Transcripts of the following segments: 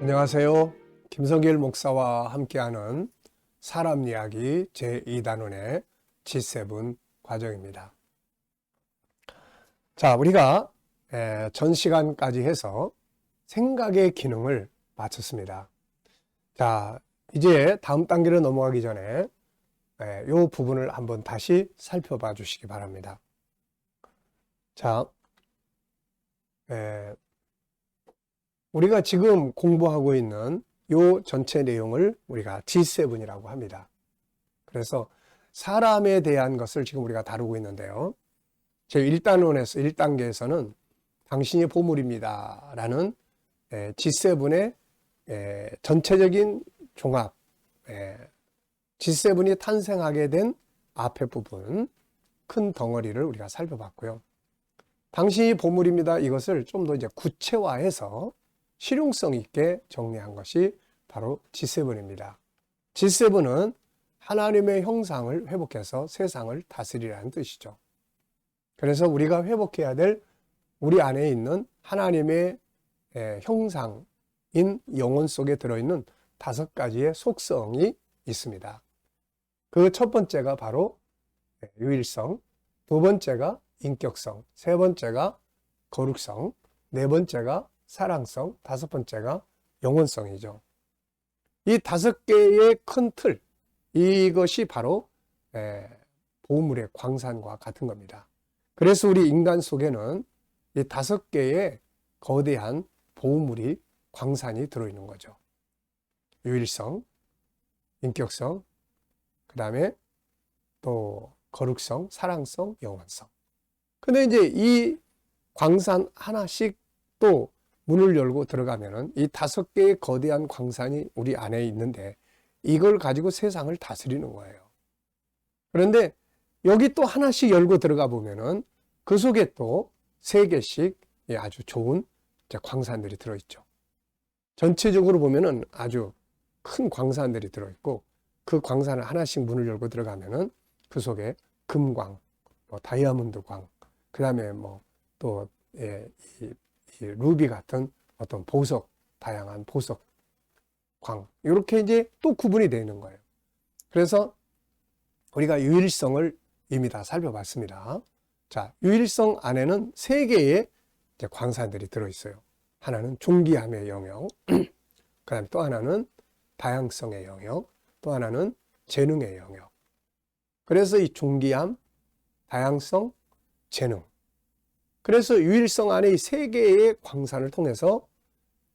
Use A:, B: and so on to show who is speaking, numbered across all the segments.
A: 안녕하세요. 김성길 목사와 함께하는 사람 이야기 제2단원의 G7 과정입니다. 자, 우리가 에, 전 시간까지 해서 생각의 기능을 마쳤습니다. 자, 이제 다음 단계로 넘어가기 전에 에, 이 부분을 한번 다시 살펴봐 주시기 바랍니다. 자, 에, 우리가 지금 공부하고 있는 요 전체 내용을 우리가 G7이라고 합니다. 그래서 사람에 대한 것을 지금 우리가 다루고 있는데요. 제 1단원에서 1단계에서는 당신이 보물입니다. 라는 G7의 전체적인 종합, G7이 탄생하게 된 앞에 부분, 큰 덩어리를 우리가 살펴봤고요. 당신이 보물입니다. 이것을 좀 더 이제 구체화해서 실용성 있게 정리한 것이 바로 G7입니다. G7은 하나님의 형상을 회복해서 세상을 다스리라는 뜻이죠. 그래서 우리가 회복해야 될 우리 안에 있는 하나님의 형상인 영혼 속에 들어있는 다섯 가지의 속성이 있습니다. 그 첫 번째가 바로 유일성, 두 번째가 인격성, 세 번째가 거룩성, 네 번째가 사랑성, 다섯 번째가 영혼성이죠. 이 다섯 개의 큰 틀, 이것이 바로 보물의 광산과 같은 겁니다. 그래서 우리 인간 속에는 이 다섯 개의 거대한 보물이 광산이 들어있는 거죠. 유일성, 인격성, 그 다음에 또 거룩성, 사랑성, 영원성. 근데 이제 이 광산 하나씩 또 문을 열고 들어가면은 이 다섯 개의 거대한 광산이 우리 안에 있는데 이걸 가지고 세상을 다스리는 거예요. 그런데 여기 또 하나씩 열고 들어가 보면은 그 속에 또 세 개씩 아주 좋은 광산들이 들어있죠. 전체적으로 보면은 아주 큰 광산들이 들어있고 그 광산을 하나씩 문을 열고 들어가면은 그 속에 금광, 뭐 다이아몬드 광, 그 다음에 뭐또 예, 루비 같은 어떤 보석, 다양한 보석, 광 이렇게 이제 또 구분이 되는 거예요. 그래서 우리가 유일성을 이미 다 살펴봤습니다. 자, 유일성 안에는 세 개의 광산들이 들어있어요. 하나는 종기함의 영역, 그 다음에 또 하나는 다양성의 영역, 또 하나는 재능의 영역. 그래서 이 종기함, 다양성, 재능. 그래서 유일성 안에 이 세 개의 광산을 통해서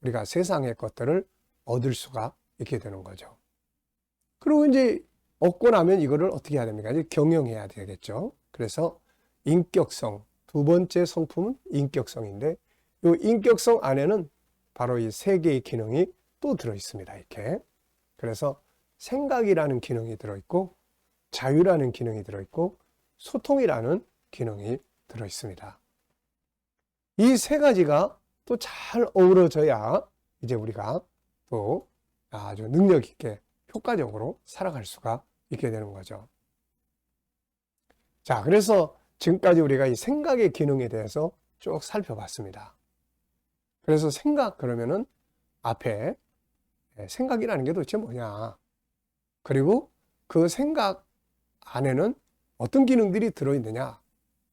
A: 우리가 세상의 것들을 얻을 수가 있게 되는 거죠. 그리고 이제 얻고 나면 이거를 어떻게 해야 됩니까? 이제 경영해야 되겠죠. 그래서 인격성, 두 번째 성품은 인격성인데 이 인격성 안에는 바로 이 세 개의 기능이 또 들어 있습니다. 이렇게. 그래서 생각이라는 기능이 들어 있고 자유라는 기능이 들어 있고 소통이라는 기능이 들어 있습니다. 이 세 가지가 또 잘 어우러져야 이제 우리가 또 아주 능력 있게 효과적으로 살아갈 수가 있게 되는 거죠. 자, 그래서 지금까지 우리가 이 생각의 기능에 대해서 쭉 살펴봤습니다. 그래서 생각 그러면은 앞에 생각이라는 게 도대체 뭐냐. 그리고 그 생각 안에는 어떤 기능들이 들어있느냐.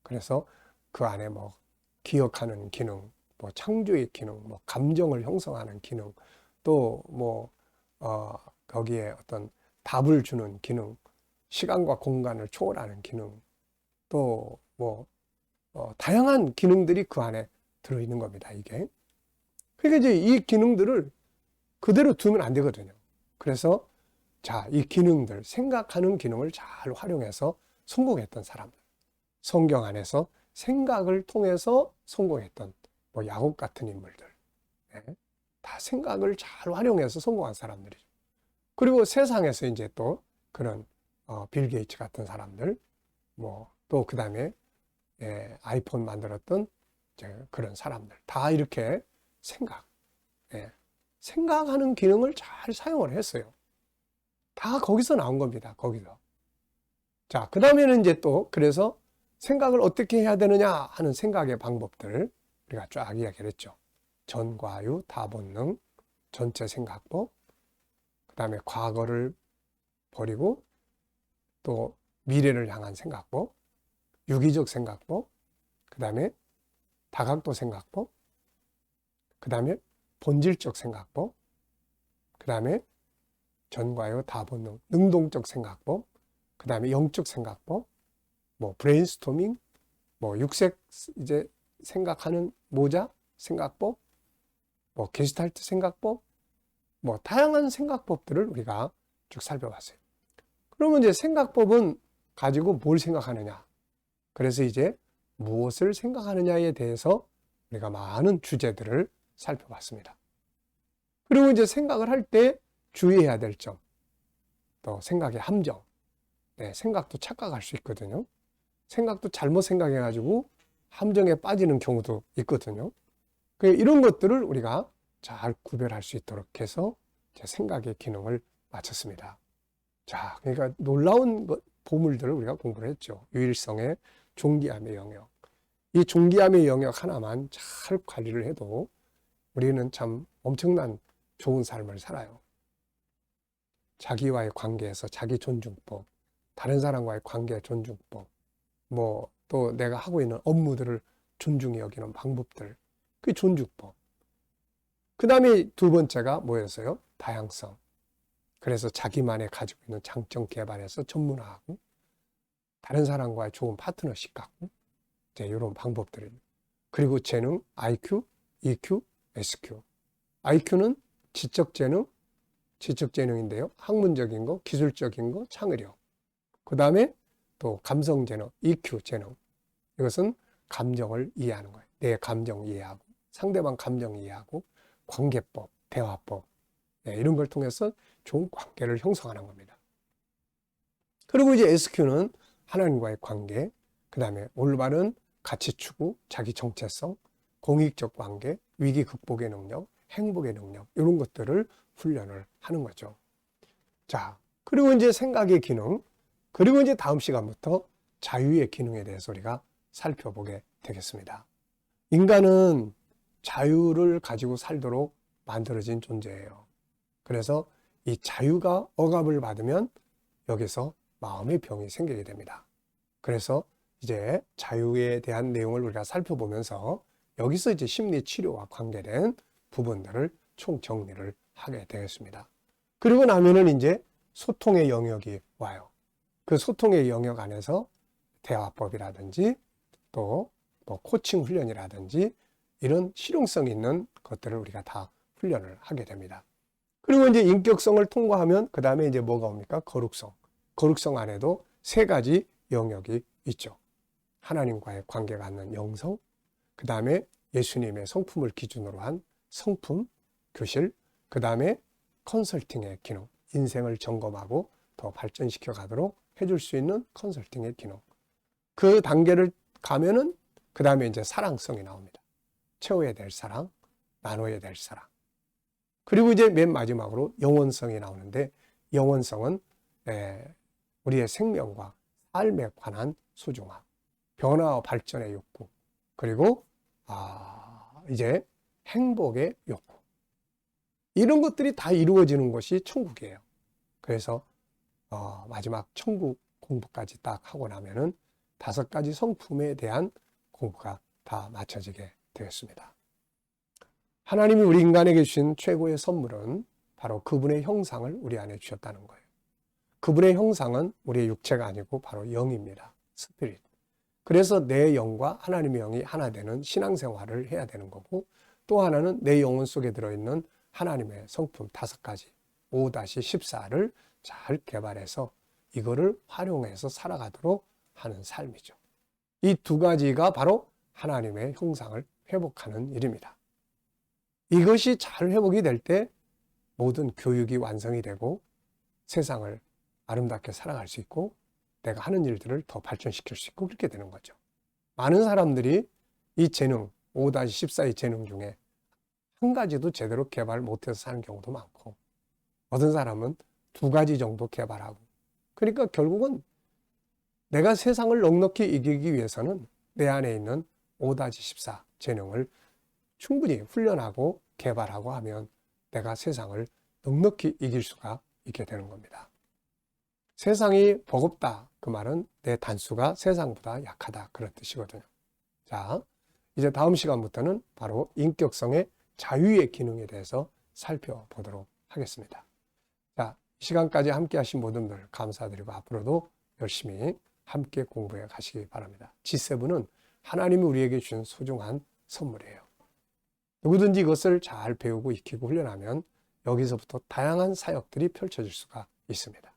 A: 그래서 그 안에 뭐 기억하는 기능, 뭐 창조의 기능, 뭐 감정을 형성하는 기능, 또 뭐, 어, 거기에 어떤 답을 주는 기능, 시간과 공간을 초월하는 기능, 또 뭐, 어, 다양한 기능들이 그 안에 들어있는 겁니다, 이게. 그러니까 이제 이 기능들을 그대로 두면 안 되거든요. 그래서 자, 이 기능들, 생각하는 기능을 잘 활용해서 성공했던 사람들. 성경 안에서 생각을 통해서 성공했던 뭐 야곱 같은 인물들. 네. 다 생각을 잘 활용해서 성공한 사람들이죠. 그리고 세상에서 이제 또 그런 어, 빌 게이츠 같은 사람들, 뭐 또 그 다음에 예, 아이폰 만들었던 그런 사람들 다 이렇게 생각, 예, 생각하는 기능을 잘 사용을 했어요. 다 거기서 나온 겁니다. 거기서. 자, 그 다음에는 이제 또 그래서 생각을 어떻게 해야 되느냐 하는 생각의 방법들 우리가 쫙 이야기를 했죠. 전과유, 다본능, 전체 생각법, 그 다음에 과거를 버리고 또 미래를 향한 생각법, 유기적 생각법, 그 다음에 다각도 생각법, 그 다음에 본질적 생각법, 그 다음에 전과요 다본능, 능동적 생각법, 그 다음에 영적 생각법, 뭐 브레인스토밍, 뭐 육색 이제 생각하는 모자 생각법, 뭐 게스탈트 생각법, 뭐 다양한 생각법들을 우리가 쭉 살펴봤어요. 그러면 이제 생각법은 가지고 뭘 생각하느냐? 그래서 이제 무엇을 생각하느냐에 대해서 우리가 많은 주제들을 살펴봤습니다. 그리고 이제 생각을 할 때 주의해야 될 점, 또 생각의 함정, 네, 생각도 착각할 수 있거든요. 생각도 잘못 생각해가지고 함정에 빠지는 경우도 있거든요. 그 이런 것들을 우리가 잘 구별할 수 있도록 해서 제 생각의 기능을 마쳤습니다. 자, 그러니까 놀라운 것, 보물들을 우리가 공부를 했죠. 유일성의 종기함의 영역. 이 종기함의 영역 하나만 잘 관리를 해도 우리는 참 엄청난 좋은 삶을 살아요. 자기와의 관계에서 자기 존중법, 다른 사람과의 관계 존중법, 뭐 또 내가 하고 있는 업무들을 존중히 여기는 방법들, 그게 존중법. 그 다음에 두 번째가 뭐였어요? 다양성. 그래서 자기만의 가지고 있는 장점 개발해서 전문화하고 다른 사람과의 좋은 파트너십 갖고 이제 이런 방법들을 그리고 재능, IQ, EQ, SQ. IQ는 지적 재능, 지적 재능인데요. 학문적인 거, 기술적인 거, 창의력. 그 다음에 또 감성 재능, EQ 재능. 이것은 감정을 이해하는 거예요. 내 감정 이해하고 상대방 감정 이해하고 관계법, 대화법 네, 이런 걸 통해서 좋은 관계를 형성하는 겁니다. 그리고 이제 SQ는 하나님과의 관계, 그 다음에 올바른 가치 추구, 자기 정체성, 공익적 관계, 위기 극복의 능력, 행복의 능력, 이런 것들을 훈련을 하는 거죠. 자, 그리고 이제 생각의 기능, 그리고 이제 다음 시간부터 자유의 기능에 대해서 우리가 살펴보게 되겠습니다. 인간은 자유를 가지고 살도록 만들어진 존재예요. 그래서 이 자유가 억압을 받으면 여기서 마음의 병이 생기게 됩니다. 그래서 이제 자유에 대한 내용을 우리가 살펴보면서 여기서 이제 심리 치료와 관계된 부분들을 총 정리를 하게 되겠습니다. 그리고 나면은 이제 소통의 영역이 와요. 그 소통의 영역 안에서 대화법이라든지 또 뭐 코칭 훈련이라든지 이런 실용성 있는 것들을 우리가 다 훈련을 하게 됩니다. 그리고 이제 인격성을 통과하면 그 다음에 이제 뭐가 옵니까? 거룩성. 거룩성 안에도 세 가지 영역이 있죠. 하나님과의 관계가 갖는 영성, 그 다음에 예수님의 성품을 기준으로 한 성품, 교실, 그 다음에 컨설팅의 기능, 인생을 점검하고 더 발전시켜 가도록 해줄 수 있는 컨설팅의 기능. 그 단계를 가면은 그 다음에 이제 사랑성이 나옵니다. 채워야 될 사랑, 나눠야 될 사랑. 그리고 이제 맨 마지막으로 영원성이 나오는데 영원성은 우리의 생명과 삶에 관한 소중함, 변화와 발전의 욕구, 그리고 아, 이제 행복의 욕구. 이런 것들이 다 이루어지는 것이 천국이에요. 그래서 어, 마지막 천국 공부까지 딱 하고 나면은 다섯 가지 성품에 대한 공부가 다 마쳐지게 되었습니다. 하나님이 우리 인간에게 주신 최고의 선물은 바로 그분의 형상을 우리 안에 주셨다는 거예요. 그분의 형상은 우리의 육체가 아니고 바로 영입니다. 스피릿. 그래서 내 영과 하나님의 영이 하나 되는 신앙생활을 해야 되는 거고 또 하나는 내 영혼 속에 들어있는 하나님의 성품 다섯 가지 5-14를 잘 개발해서 이거를 활용해서 살아가도록 하는 삶이죠. 이 두 가지가 바로 하나님의 형상을 회복하는 일입니다. 이것이 잘 회복이 될 때 모든 교육이 완성이 되고 세상을 아름답게 살아갈 수 있고 내가 하는 일들을 더 발전시킬 수 있고 그렇게 되는 거죠. 많은 사람들이 이 재능, 5-14의 재능 중에 한 가지도 제대로 개발 못해서 사는 경우도 많고 어떤 사람은 두 가지 정도 개발하고 그러니까 결국은 내가 세상을 넉넉히 이기기 위해서는 내 안에 있는 5-14 재능을 충분히 훈련하고 개발하고 하면 내가 세상을 넉넉히 이길 수가 있게 되는 겁니다. 세상이 버겁다. 그 말은 내 단수가 세상보다 약하다. 그런 뜻이거든요. 자, 이제 다음 시간부터는 바로 인격성의 자유의 기능에 대해서 살펴보도록 하겠습니다. 자, 이 시간까지 함께 하신 모든 분들 감사드리고 앞으로도 열심히 함께 공부해 가시기 바랍니다. G7은 하나님이 우리에게 주신 소중한 선물이에요. 누구든지 이것을 잘 배우고 익히고 훈련하면 여기서부터 다양한 사역들이 펼쳐질 수가 있습니다.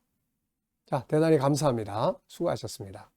A: 자, 대단히 감사합니다. 수고하셨습니다.